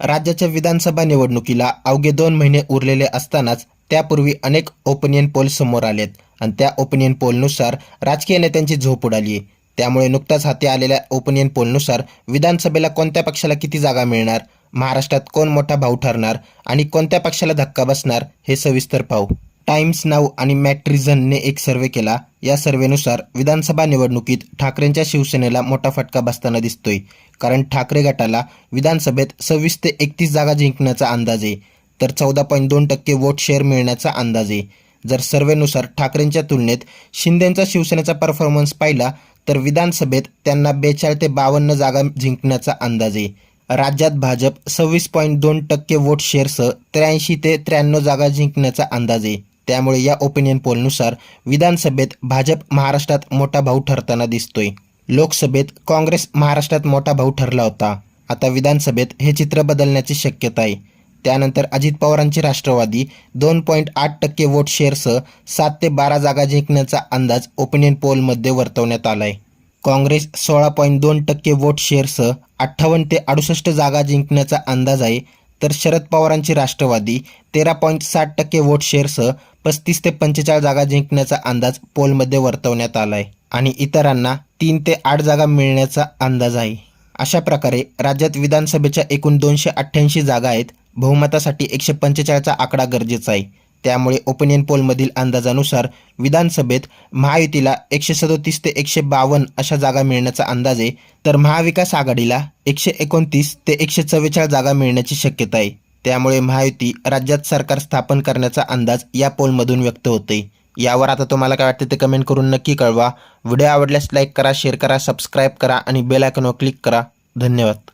राज्याच्या विधानसभा निवडणुकीला अवघे दोन महिने उरलेले असतानाच त्यापूर्वी अनेक ओपिनियन पोल समोर आलेत. आणि त्या ओपिनियन पोलनुसार राजकीय नेत्यांची झोप उडाली. आहे त्यामुळे नुकताच हाती आलेल्या ओपिनियन पोलनुसार विधानसभेला कोणत्या पक्षाला किती जागा मिळणार? महाराष्ट्रात कोण मोठा भाऊ ठरणार? आणि कोणत्या पक्षाला धक्का बसणार? हे सविस्तर पाहू. टाइम्स नाव आणि मॅट्रिझनने एक सर्वे केला. या सर्वेनुसार विधानसभा निवडणुकीत ठाकरेंच्या शिवसेनेला मोठा फटका बसताना दिसतोय. कारण ठाकरे गटाला विधानसभेत सव्वीस ते एकतीस जागा जिंकण्याचा अंदाज आहे. तर चौदा पॉईंट दोन टक्के वोट शेअर मिळण्याचा अंदाज आहे. जर सर्वेनुसार ठाकरेंच्या तुलनेत शिंदेंचा शिवसेनेचा परफॉर्मन्स पाहिला तर विधानसभेत त्यांना बेचाळीस ते बावन्न जागा जिंकण्याचा अंदाज आहे. राज्यात भाजप सव्वीस पॉईंट दोन टक्के वोट शेअरसह त्र्याऐंशी ते त्र्याण्णव जागा जिंकण्याचा अंदाज आहे. त्यामुळे या ओपिनियन पोलनुसार विधानसभेत भाजप महाराष्ट्रात मोठा भाऊ ठरताना दिसतोय. लोकसभेत काँग्रेस महाराष्ट्रात मोठा भाऊ ठरला होता. आता विधानसभेत हे चित्र बदलण्याची शक्यता आहे. त्यानंतर अजित पवारांची राष्ट्रवादी दोन पॉईंट आठ टक्के वोट शेअरसह सात ते बारा जागा जिंकण्याचा अंदाज ओपिनियन पोलमध्ये वर्तवण्यात आलाय. काँग्रेस सोळा पॉईंट दोन टक्के वोट शेअरसह अठ्ठावन्न ते अडुसष्ट जागा जिंकण्याचा अंदाज आहे. तर शरद पवारांची राष्ट्रवादी तेरा पॉईंट साठ टक्के वोट शेअरसह पस्तीस ते पंचेचाळीस जागा जिंकण्याचा अंदाज पोलमध्ये वर्तवण्यात आला आहे आणि इतरांना तीन ते आठ जागा मिळण्याचा अंदाज आहे. अशा प्रकारे राज्यात विधानसभेच्या एकूण दोनशे अठ्ठ्याऐंशी जागा आहेत. बहुमतासाठी एकशे पंचेचाळीसचा आकडा गरजेचा आहे. त्यामुळे ओपिनियन पोलमधील अंदाजानुसार विधानसभेत महायुतीला एकशे सदोतीस ते एकशे बावन्न अशा जागा मिळण्याचा अंदाज आहे. तर महाविकास आघाडीला एकशे एकोणतीस ते एकशे चव्वेचाळीस जागा मिळण्याची शक्यता आहे. त्यामुळे महायुती राज्यात सरकार स्थापन करण्याचा अंदाज या पोलमधून व्यक्त होते यावर आता तुम्हाला काय वाटतं ते कमेंट करून नक्की कळवा. व्हिडिओ आवडल्यास लाईक करा शेअर करा सबस्क्राईब करा आणि बेल आयकॉनवर क्लिक करा. धन्यवाद.